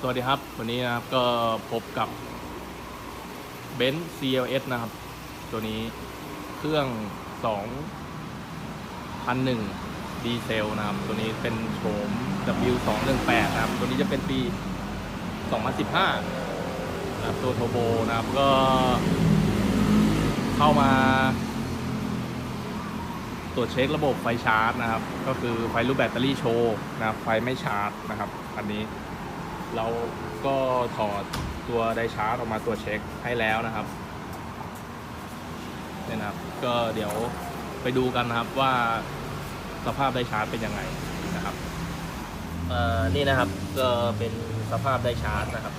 สวัสดีครับ วันนี้นะครับก็พบกับเบนซ์ CLS นะครับ ตัวนี้เครื่อง2,001ดีเซลนะครับ ตัวนี้เป็นโฉม W218 นะครับ ตัวนี้จะเป็นปี 2015นะครับตัวโทโบนะครับก็เข้ามาตรวจเช็คระบบไฟชาร์จนะครับ ก็คือไฟรูปแบตเตอรี่โชว์นะครับ ไฟไม่ชาร์จนะครับ อันนี้ เราก็ถอดตัวไดชาร์จออกมาตรวเช็คให้แล้วนะครับเนี่ยนะครับ ก็เดี๋ยวไปดูกันนะครับว่าสภาพไดชาร์จเป็นยังไงนะครับเอ่อนี่นะครับก็เป็นสภาพไดชาร์จนะครับ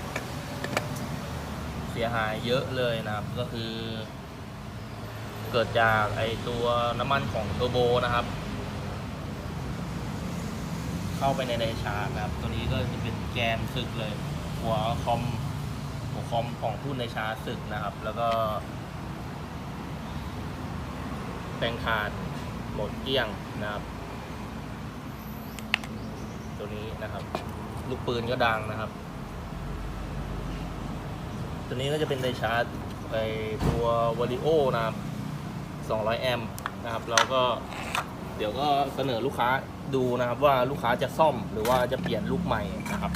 เสียหายเยอะเลยนะครับก็คือ เกิดจากไอตัวน้ำมันของเทอร์โบนะครับ เข้าไปในไดชาร์จนะครับ ตัวนี้ก็จะเป็นแกนสึกเลย หัวคอมหัวคอมของทุ่นชาร์จสึกนะครับ แล้วก็แปลงขาดหมดเกลี้ยงนะครับ ตัวนี้นะครับ ลูกปืนก็ดังนะครับ ตัวนี้ก็จะเป็นไดชาร์จไอตัววอลิโอนะครับ200 แอมป์นะครับ เราก็เดี๋ยวก็เสนอลูกค้า ดูนะครับว่าลูกค้าจะซ่อมหรือว่าจะเปลี่ยนลูกใหม่นะครับ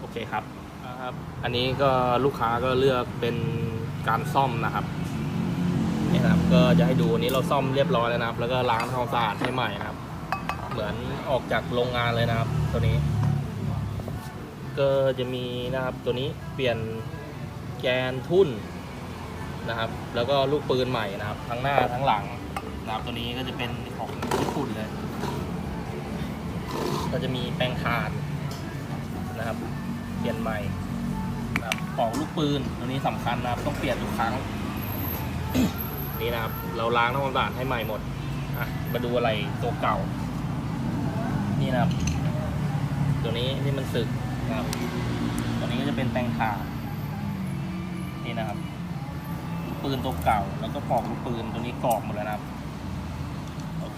โอเคครับนะครับ อันนี้ก็ลูกค้าก็เลือกเป็นการซ่อมนะครับนี่นะครับ ก็จะให้ดูอันนี้เราซ่อมเรียบร้อยแล้วนะครับ แล้วก็ล้างทำความสะอาดให้ใหม่นะครับ เหมือนออกจากโรงงานเลยนะครับ ตัวนี้ ก็จะมีนะครับตัวนี้เปลี่ยนแกนทุ่นนะครับ แล้วก็ลูกปืนใหม่นะครับ ทั้งหน้าทั้งหลังนะครับตัวนี้ก็จะเป็นของญี่ ปุ่นเลย ก็จะมีแปลงถ่านนะครับ เปลี่ยนใหม่นะครับของลูกปืนตัวนี้สำคัญนะครับ ต้องเปลี่ยนทุกครั้ง นี่นะครับ เราล้างทำความสะอาดให้ใหม่หมดอะมาดูอะไรตัวเก่า นี่นะครับ ตัวนี้ที่มันสึกนะครับตัวนี้ก็จะเป็นแปลงถ่านนี่นะครับปืนตัวเก่าแล้วก็ปลอกลูกปืนตัวนี้กรอบหมดแล้วนะครับโอ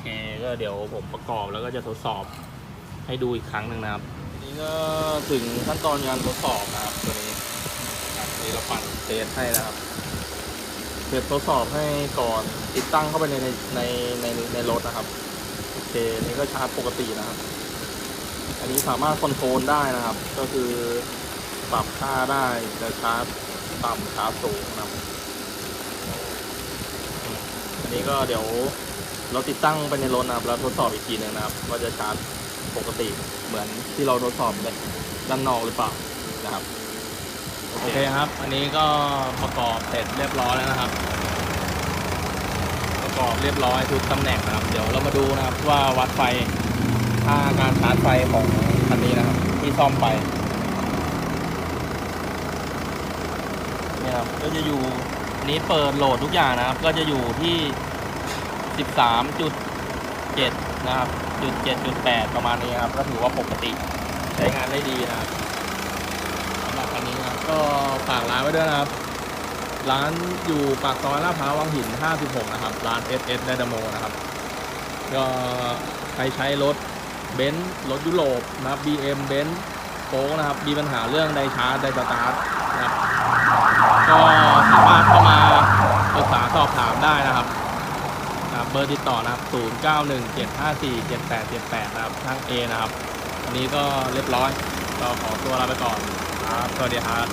เคก็เดี๋ยวผมประกอบแล้วก็จะทดสอบให้ดูอีกครั้งหนึ่งนะครับนี้ก็ถึงขั้นตอนการทดสอบนะครับตัวนี้ครับนี่เราปั่นเทสให้นะครับเทสทดสอบให้ก่อนติดตั้งเข้าไปในในในในในรถนะครับโอเคนี่ก็ชาร์จปกตินะครับ อันนี้สามารถคอนโทรลได้นะครับ ก็คือปรับค่าได้จะชาร์จต่ำชาร์จสูงนะครับอันนี้ก็เดี๋ยว เราติดตั้งไปในรถนะครับแล้วทดสอบอีกทีหนึงนะครับ ว่าจะชาร์จปกติเหมือนที่เราทดสอบด้านนอกหรือเปล่านะครับโอเคครับ อันนี้ก็ประกอบเสร็จเรียบร้อยแล้วนะครับ ประกอบเรียบร้อยทุกตำแหน่งนะครับ เดี๋ยวเรามาดูนะครับว่าวัดไฟค่าการชาร์จไฟของคันนี้นะครับ ที่ซ่อมไปเนี่ยครับก็จะอยู่นี้เปิดโหลดทุกอย่างนะครับ ก็จะอยู่ที่ 13.7 นะครับ จุด7จุด8ประมาณนี้ครับ ก็ถือว่าปกติใช้งานได้ดีนะครับสำหรับคันนี้นะครับ ก็ฝากร้านไว้ด้วยนะครับ ร้านอยู่ปากซอยลาดพร้าววังหิน 56 นะครับ ร้าน SS ไดนาโมนะครับ ก็ใครใช้รถเบนซ์รถยุโรปนะครับ BM เบนซ์โค้งนะครับ มีปัญหาเรื่องไดชาร์จไดสตาร์ทนะครับ ก็สามารถเข้ามาปรึกษาสอบถามได้นะครับ เบอร์ติดต่อนะครับ 0917547878 นะครับทาง A นะครับอันนี้ก็เรียบร้อยก็ขอตัวลาไปก่อนครับ สวัสดีครับ